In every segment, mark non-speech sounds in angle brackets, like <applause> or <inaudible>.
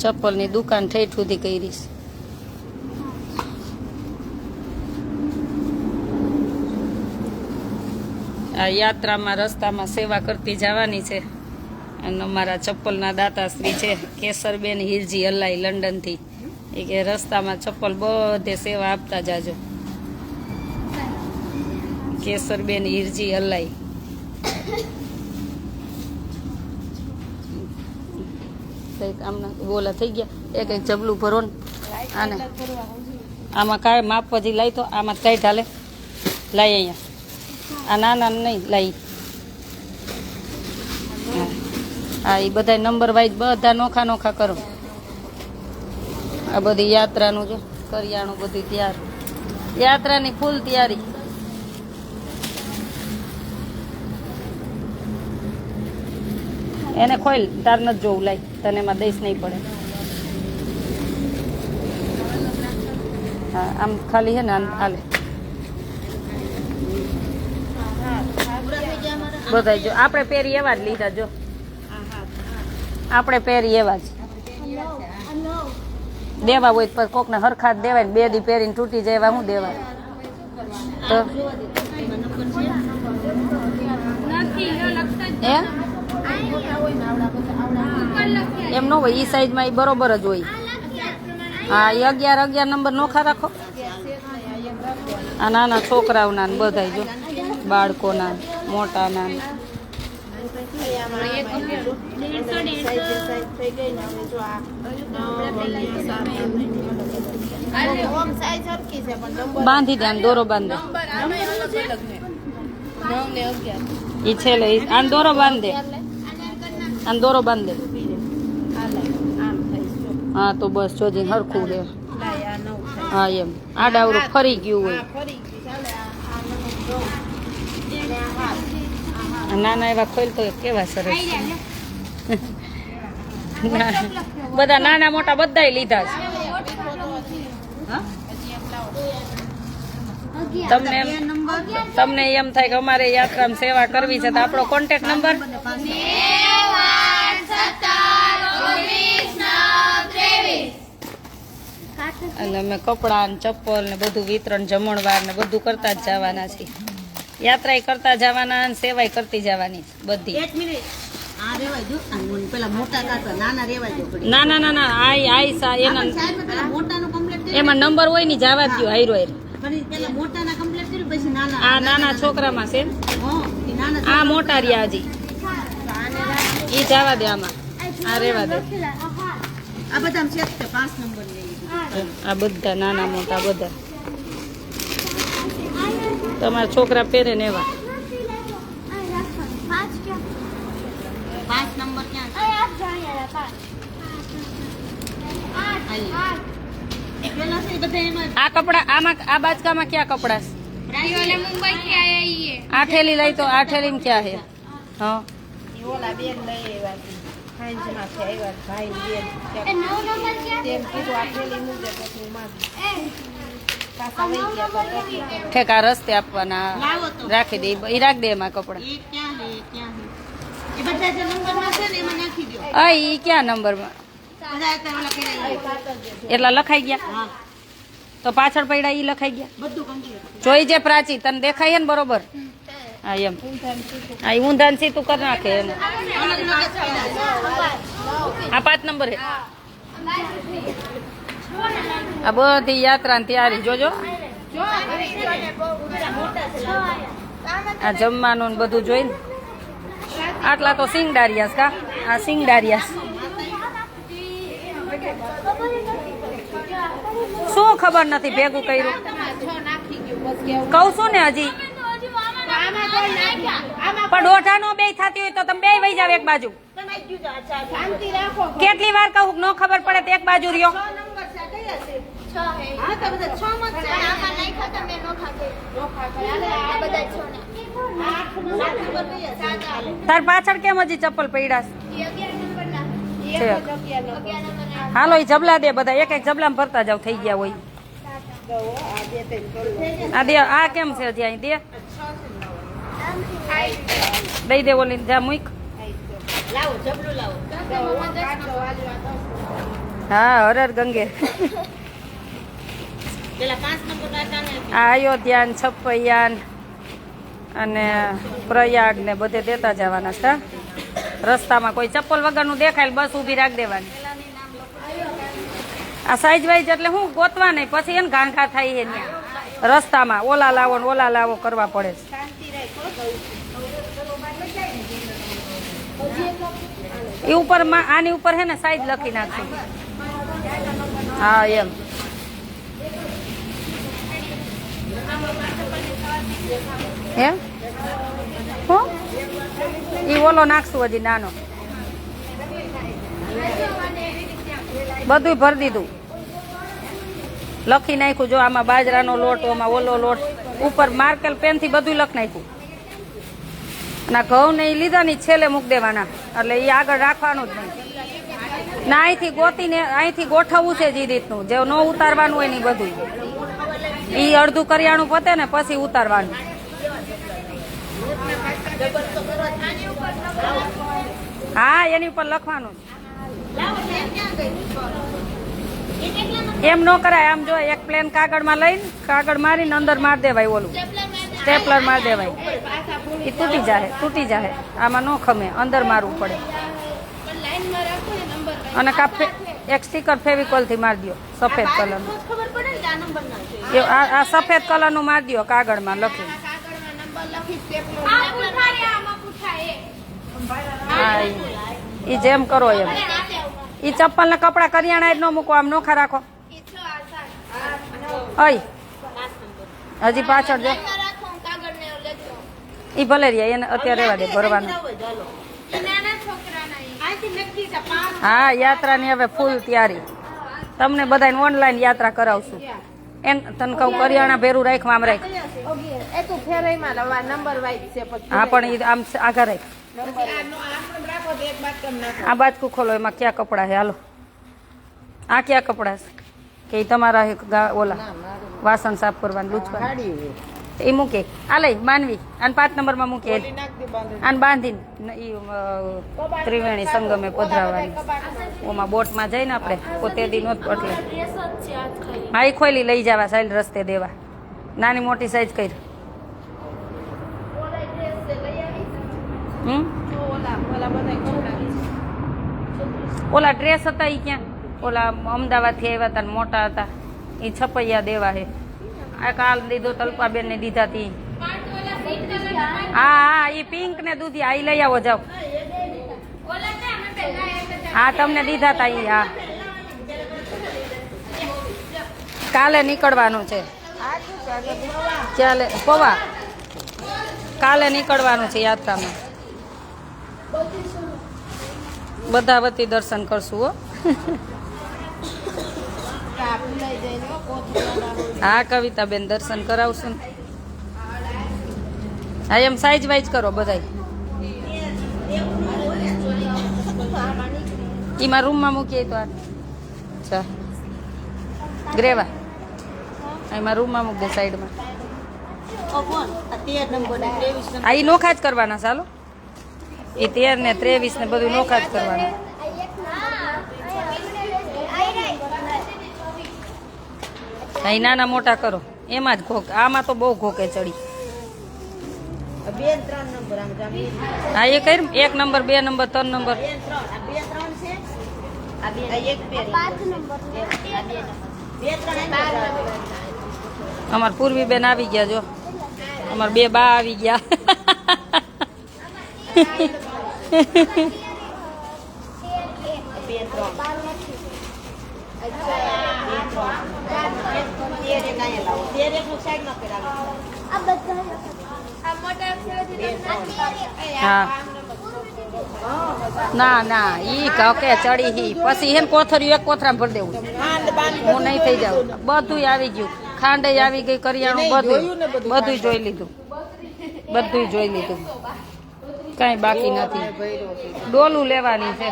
ચપ્પલની દુકાન ઠેઠ સુધી કરીશ આ યાત્રામાં રસ્તામાં સેવા કરતી જવાની છે. અને અમારા ચપ્પલના દાતાશ્રી છે, કેસરબેન હિરજી અલ્લાઈ લંડનથી. એ કે રસ્તામાં ચપ્પલ બધે સેવા આપતા જાજો. કેસરબેન હિરજી હલ્લાઈ કંઈક બોલા થઈ ગયા. એક જબલું ભરો ને. આને. આમાં કાંઈ માપ પછી લાવી તો આમાં કઈ ઢાલે. લાવી અહીંયા. આ નાના નહીં લાવી હા. એ બધા નંબર વાઇઝ બધા નોખા નોખા કરો. આ બધી યાત્રાનું જો, કરિયાણું બધું તૈયાર. યાત્રાની ફૂલ તૈયારી. એને ખોઈલ તાર નથી જોવું લાય તને એમાં દઈશ નહીં પડે. હા આમ ખાલી છે ને આમ હાલે. બધા જો આપણે પહેરી એવા જ લીધા જો. આપણે પહેરી એવા જ. દેવા હોય તો કોકને હરખા જ દેવાય બે દી પહેરીને તૂટી જાય એવા હું દેવા? તો? હે એમ ન હોય એ સાઈઝમાં એ બરોબર જ હોય. હા એ અગિયાર અગિયાર નંબર નોખા રાખો. આ નાના છોકરાઓના ને બધાય જો, બાળકોના મોટાના બાંધી દે દોરો બાંધે. એ છેલ્લે ઈ- દોરો બાંધે. આને દોરો બાંધે. હા, તો બસ જોજી હરખું રે. હા, એમ. આડાવડું ફરી ગયું હોય. નાના એવા ખોલ તો કેવા સરસ બધા નાના મોટા બધાય લીધા છે. તમને તમને એમ થાય કે અમારે યાત્રામાં સેવા કરવી છે તો આપણો કોન્ટેક્ટ નંબર અને અમે કપડાં ને ચપ્પલ ને બધું વિતરણ જમણવાર ને બધું કરતા જ જવાના છીએ. યાત્રા કરતા જવાના અને સેવાય કરતી જવાની બધી. ના ના ના ના આઈ આઈ સા એના. એમાં નંબર હોયની જવા દો હાઈરો આ નાના છોકરામાં છે આ મોટા રહ્યા હજી. એ જવા દે આમાં. આ રેવા દે. આ બધા પાંચ નંબર આ બધા નાના મોટા બધા. તમારા છોકરા પહેરે ને એવા? આ કપડા આમાં આ બાજકામાં ક્યાં કપડા? આઠેલી થેલી લઈ તો આઠેલી થેલી ક્યાં હે હા. ઠેકા રસ્તે આપવાના રાખી દે એ રાખ દે એમાં કપડા. એ ક્યાં નંબરમાં એટલા લખાઈ ગયા? તો પાછળ પડ્યા એ લખાઈ ગયા? જોઈ જે પ્રાચી તને દેખાય ને બરોબર? હા, એમ. હા એ ઊંધાન સીતું કરી નાખે એને. આ પાંચ નંબર હે આ બધી યાત્રાની તૈયારી, જોજો. આ જમવાનું ને બધું જોઈને. આટલા તો સિંગડારિયાસ કા? આ સિંગડારિયાસ. શું ખબર નથી, ભેગું કર્યું. કહું છું ને હજી. પણ દોઢા નો બે થતી હોય તો તમે બે વહી જાવ એક બાજુ. કેટલી વાર કહું ન ખબર પડે તો એક બાજુ રહ્યો? તાર પાછળ કેમ હજી ચપ્પલ પડ્યા હાલો એ જબલા દે બધા. એક એક જબલામાં ભરતા જાવ થઈ ગયા હોય. આ દે આ કેમ છે હજી અહીં? દે. દઈ દેવો ઓલી જા મૂક લાવો જબલું લાવો હા હરર ગંગે અયોધ્યાન છપૈયાન અને પ્રયાગ ને બધે દેતા જવાના છે રસ્તામાં કોઈ ચપ્પલ વગરનું દેખાય બસ ઊભી રાખી દેવાની આ સાઈઝ વાઈઝ એટલે હું ગોતવા નહીં પછી એને ઘાંઘા થાય છે રસ્તામાં ઓલા લાવો ને ઓલા લાવો કરવા પડે છે એ ઉપર આની ઉપર હે ને સાઈઝ લખી નાખશું. હા, એમ. એમ? હું? ઈ ઓલો નાખશું હજી નાનો. બધું ભરી દીધું. લખી નાખ્યું જો, આમાં બાજરાનો લોટ આમાં ઓલો લોટ. ઉપર માર્કેલ પેનથી બધું લખી નાખ્યું. ના ઘઉં ને ઈ લીધા ની છેલ્લે મૂક દેવાના. એટલે એ આગળ રાખવાનું જ નહીં. ના, અહીંથી ગોતીને, અહીંથી ગોઠવવું છે જે રીતનું. જે ન ઉતારવાનું હોય ને બધું. એ અડધું કરિયાણું પતે ને પછી ઉતારવાનું. હા, એની ઉપર લખવાનું. એમ ન કરાય. આમ જો એક પ્લેન કાગળમાં લઈને, કાગળ મારીને અંદર માર દેવાય ઓલું. સ્ટેપલર માર દેવાય. એ તૂટી જાય તૂટી જાય આમાં ન ખમે અંદર મારવું પડે. અને કાપે એક સ્ટીકર ફેવિકોલથી માર દો સફેદ કલરનું આ સફેદ કલરનું માર દો કાગળમાં લખી હા એ જેમ કરો એમ. એ ચપ્પલ ને કપડા કરિયાણા જ ન મૂકો આમ નોખા રાખો. અય. હજી પાછળ જો લાઈનમાં રાખો હું કાગળને લેજો એ ભલે રહ્યા એને અત્યારે રહેવા દે, ભરવાનું. હા, યાત્રાની હવે ફૂલ તૈયારી. તમને બધાને ઓનલાઈન યાત્રા કરાવશું. એમ તને કહું, કરિયાણા ભેરું રાખ આમ રાખ. હા, પણ આમ આગળ રાખ. આ બાજકું ખોલો, એમાં ક્યાં કપડા છે? હાલો. આ ક્યાં કપડાં છે? કે તમારા ઓલા, વાસણ સાફ કરવાનું, લૂછવાનું. એ મૂકે. આ લઈ માનવી અને પાંચ નંબરમાં મૂકે. અને બાંધીને. એ ત્રિવેણી સંગમે પધરાવાની. ઓમાં બોટમાં જઈને આપણે પોતે દી નોત એટલે હા એ ખોલી લઈ જવા સાઈડ રસ્તે દેવા. નાની મોટી સાઈઝ કરી. હમ? ઓલા ડ્રેસ હતા એ ક્યાં? ઓલા અમદાવાદથી આવ્યા હતા મોટા હતા. એ છપૈયા દેવા હે. આ કાલ દીધો તલપાબેન ને દીધા તી. હા હા એ પિંક ને દૂધી, આ લઈ આવો એ બધા હા, તમને દીધા તા ઈ, હા. કાલે નીકળવાનું છે. ચાલે, પવા. કાલે નીકળવાનું છે યાત્રામાં. બધા વતી દર્શન કરશું, હો. હો, કવિતાબેન દર્શન કરાવશું. હા એમ સાઈઝ વાઇઝ કરો બધાય. એમાં રૂમમાં મૂકીએ તો અચ્છા ગ્રેવા. એમાં રૂમમાં મૂક દે સાઈડમાં આ એ નોખા જ કરવાના ચાલો એ તેર ને ત્રેવીસ ને બધું નોખા જ કરવાના. હા ઈ નાના મોટા કરો. એમાં જ ઘોક આમાં તો બહુ ઘોકે ચડી. હા એ કઈ એક નંબર બે નંબર ત્રણ નંબર. અમાર પૂર્વી બેન આવી ગયા જો. અમાર બે બા આવી ગયા. બે ત્રણ. અહીંયા લાવો એક નું સાઈડમાં કરાવો આ ના ના ઈ કે ચડી હી. પછી હેન કોથળિયું એક કોથરામાં ભરી દેવું હું નહીં થઈ જાઉં. બધું આવી ગયું. ખાંડ આવી ગઈ કરિયાણું બધું બધું જોઈ લીધું. બધું જોઈ લીધું. કાંઈ બાકી નથી. ડોલું લેવાની છે.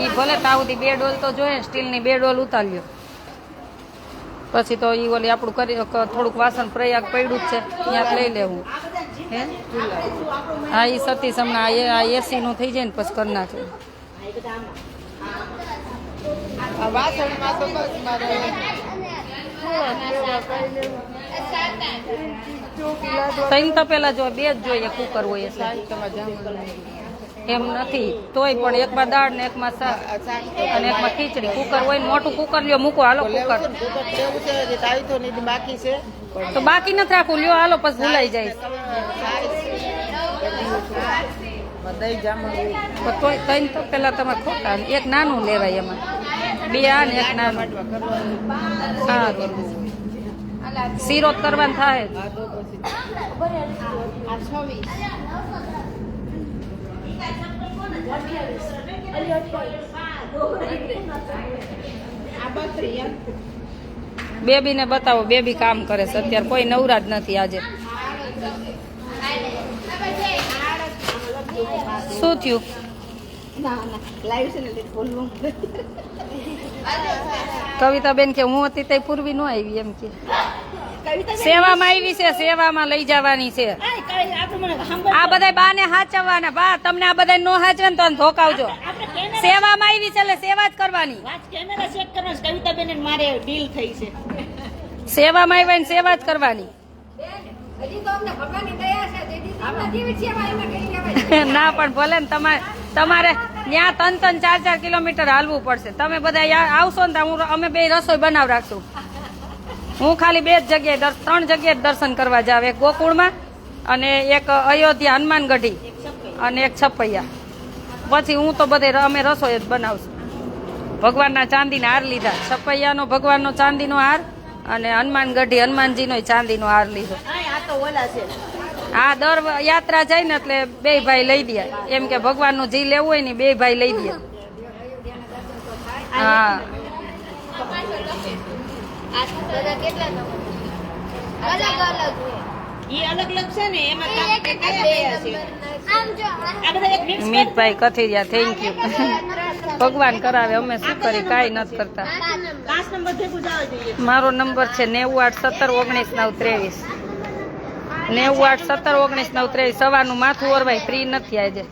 ઈ ભલે તાવથી બે ડોલ તો જોઈએ સ્ટીલની બે ડોલ ઉતાર્યો પછી તો ઈ ઓલી આપણું કરી થોડુંક વાસણ પ્રયાગ પડ્યું જ છે ત્યાં લઈ લેવું. હે? હા ઈ સતીશ હમણાં આ એ- આ એસી નું થઈ જાય ને પછી કરી નાખે. તો ત્રણ પેલા જો બે જ જોઈએ કુકર હોય એટલે. એમ નથી. તોય પણ એકમાં દાળ ને એકમાં શાક. અને એકમાં ખીચડી. કુકર હોય મોટું કુકર લ્યો મૂકો હાલો કુકર. બાકી છે. તો બાકી નથી રાખવું લ્યો હાલો પછી ભૂલાઈ જાય ત્રણ તો પેલા તમે ખોટા એક નાનું લેવાય એમાં. બે આ ને એક નાનું. સારું શીરો કરવાનું થાય જ. બેબીને બતાવો બેબી કામ કરે છે. અત્યારે કોઈ નવરા જ નથી આજે. શું થયું? કવિતા બેન કે હું હતી તે પૂર્વી નો આવી એમ કે. સેવામાં આવી છે, સેવામાં લઈ જવાની છે. આ બધા બા ને હાચવવાના. બા, તમને આ બધા નો હાચવે ને તો ધોકાવજો. સેવામાં આવી છે એટલે સેવા જ કરવાની. સેવામાં આવ્યા સેવા જ કરવાની. ના, પણ ભલે ને તમારે તમારે ત્યાં ત્રણ ત્રણ ચાર ચાર કિલોમીટર હાલવું પડશે. તમે બધા આવશો ને હું અમે બે રસોઈ બનાવ રાખશું. હું ખાલી બે જ જગ્યાએ ત્રણ જગ્યાએ દર્શન કરવા જાવ. એક ગોકુળમાં અને એક અયોધ્યા હનુમાનગઢી અને એક છપૈયા પછી હું તો બધે અમે રસોઈ જ બનાવશું. ભગવાનના ચાંદીના હાર લીધા. છપૈયાનો ભગવાનનો ચાંદીનો હાર અને હનુમાનગઢી હનુમાનજીનો ચાંદીનો હાર લીધો. આ તો ઓલા છે. હા દર યાત્રા જાય ને એટલે બે ભાઈ લઈ દે. એમ કે ભગવાનનું જી લેવું હોય ને બે ભાઈ લઈ દે. હા. અલગ કથી ઈ અલગ અલગ છે ને એમાં કામ કે કયા કયા છે આમ જો આ બધા એક મિક્સ મીતભાઈ કથિરિયા થેન્ક યુ ભગવાન કરાવે અમે શું કરી કાંઈ નથી કરતા. મારો નંબર છે નેવું આઠ સત્તર ઓગણીસ નવ ત્રેવીસ. નેવું, આઠ, સત્તર, ઓગણીસ, નવ, ત્રેવીસ, સવારનું માથું ઓરવાય, ફ્રી નથી આજે.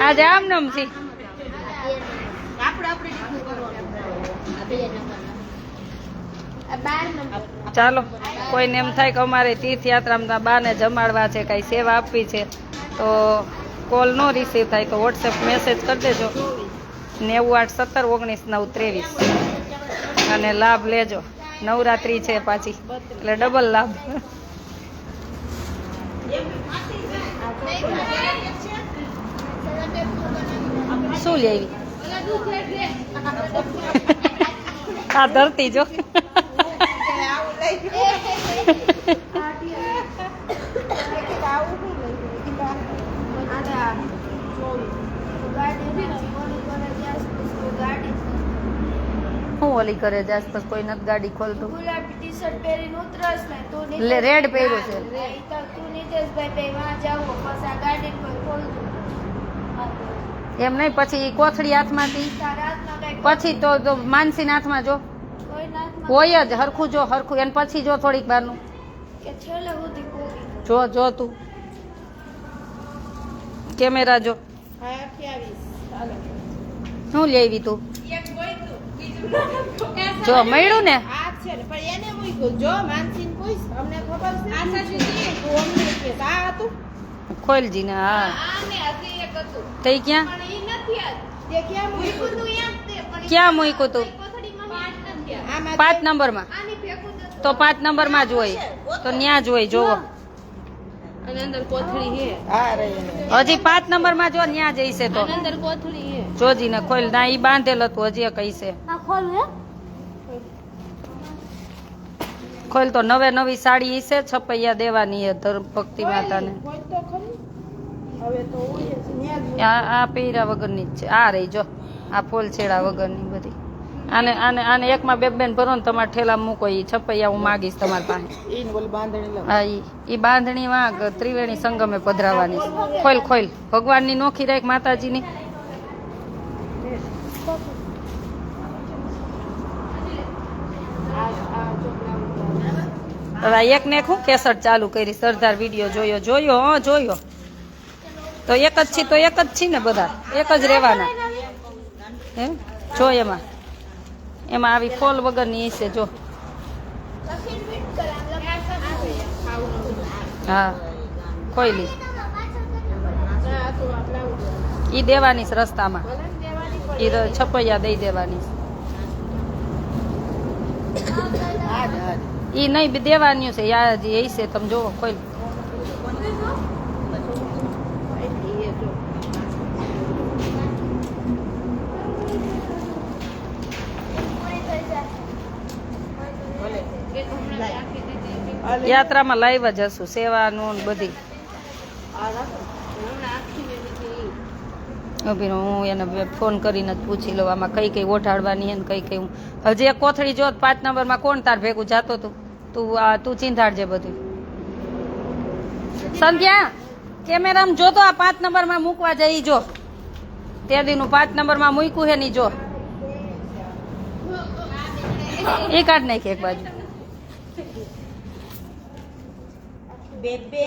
આજે આમ નમ છે. ચાલો, કોઈને એમ થાય કે અમારે તીર્થયાત્રામાં બાને જમાડવા છે, કાંઈ સેવા આપવી છે, તો કોલ નો રિસીવ થાય તો વોટ્સએપ મેસેજ કરી દેજો. નેવું, આઠ, સત્તર, ઓગણીસ, નવ, ત્રેવીસ. અને લાભ લેજો. નવરાત્રી છે પાછી. એટલે ડબલ લાભ. શું લેવી? <laughs> આ ધરતી જો. <laughs> <laughs> ઓલી કરે છે આસપાસ કોઈ નથી ગાડી ખોલતું. ગુલાબી ટી શર્ટ પહેરીને ઉતરસ ને તો એટલે રેડ પહેર્યું છે. તો તું નીતેશભાઈ બે વાં જાવો પછી ગાડી કોઈ ખોલતું એમ નહીં પછી કોથળી હાથમાંથી? હાથમાં પછી તો માનસીના હાથમાં જો. હોય જ હરખું જો હરખું. એને પછી જો થોડીક બારનું. જો જો તું. કેમેરા જો. શું લેવી તું? જો મળ્યું ને? આ છે ને પણ એને મૂક્યું જો માનસીને પૂછ અમને ખબર છે આ સાચું છે તું અમને કે આ હતું? ખોલજી ને હા આને હજી એક હતું. તઈ ક્યાં? પણ ઈ નથી આજ તે ક્યાં ક્યાં મૂક્યું તું? પાંચ નંબર. માં તો પાંચ નંબરમાં? માં જ તો પાંચ નંબરમાં જ હોય. તો ન્યા જ હોય જોવો. હજી પાંચ નંબરમાં જો ન્યા જઈશે તો. ખોલ ના ઈ બાંધેલ હતું હજી આ ખોલું હે. ખોલ તો નવે નવી સાડી હશે છપૈયા દેવાની હે ધર્મ ભક્તિ માતાને. કોઈ તો ખરી. હવે તો હોય જ ન્યા જ આ પીરા વગર વગરની જ છે. આ રહી જો. આ ફોલ છેડા વગરની બધી. આને આને આને એકમાં બે બેન ભરો ને તમારે ઠેલા મૂકો એ છપૈયા હું માગીશ તમારી પાસે. હા ઈ બાંધણી વાંક ત્રિવેણી સંગમે પધરાવાની. ખોલ ખોલ. ભગવાનની નોખી રાખ માતાજીની. હવે એક ને એક હું કેસટ ચાલુ કરી સરદાર વીડિયો જોયો જોયો હં જોયો. તો એક જ છી તો એક જ છી ને બધા. એક જ રહેવાના. હે? જો એમાં. એમાં આવી ફોલ વગરની હશે જો. હા ખોઈલી ઈ દેવાની છે રસ્તામાં. ઈ છપૈયા દઈ દેવાની. ઈ નહીં દેવાની છે યા હજી એ છે તમે જોવો ખોઈ યાત્રામાં લાઈવ જ હશું, સેવાનું ને બધી. અભિનો, હું એને ફોન કરીને જ પૂછી લઉં, આમાં કઈ કઈ ઓઢાડવાની ને કઈ કઈ હું. હજી એક કોથળી જોત, પાંચ નંબરમાં કોણ તાર ભેગું જાતો તું? તું આ, તું ચિંતાડજે બધું. સંધ્યા, કેમેરામાં જોતો આ પાંચ નંબરમાં મૂકવા જઈ જો. તે દીનું પાંચ નંબરમાં મૂક્યું હે ની જો. એ કાઢ નાખી એક બાજુ. બે બે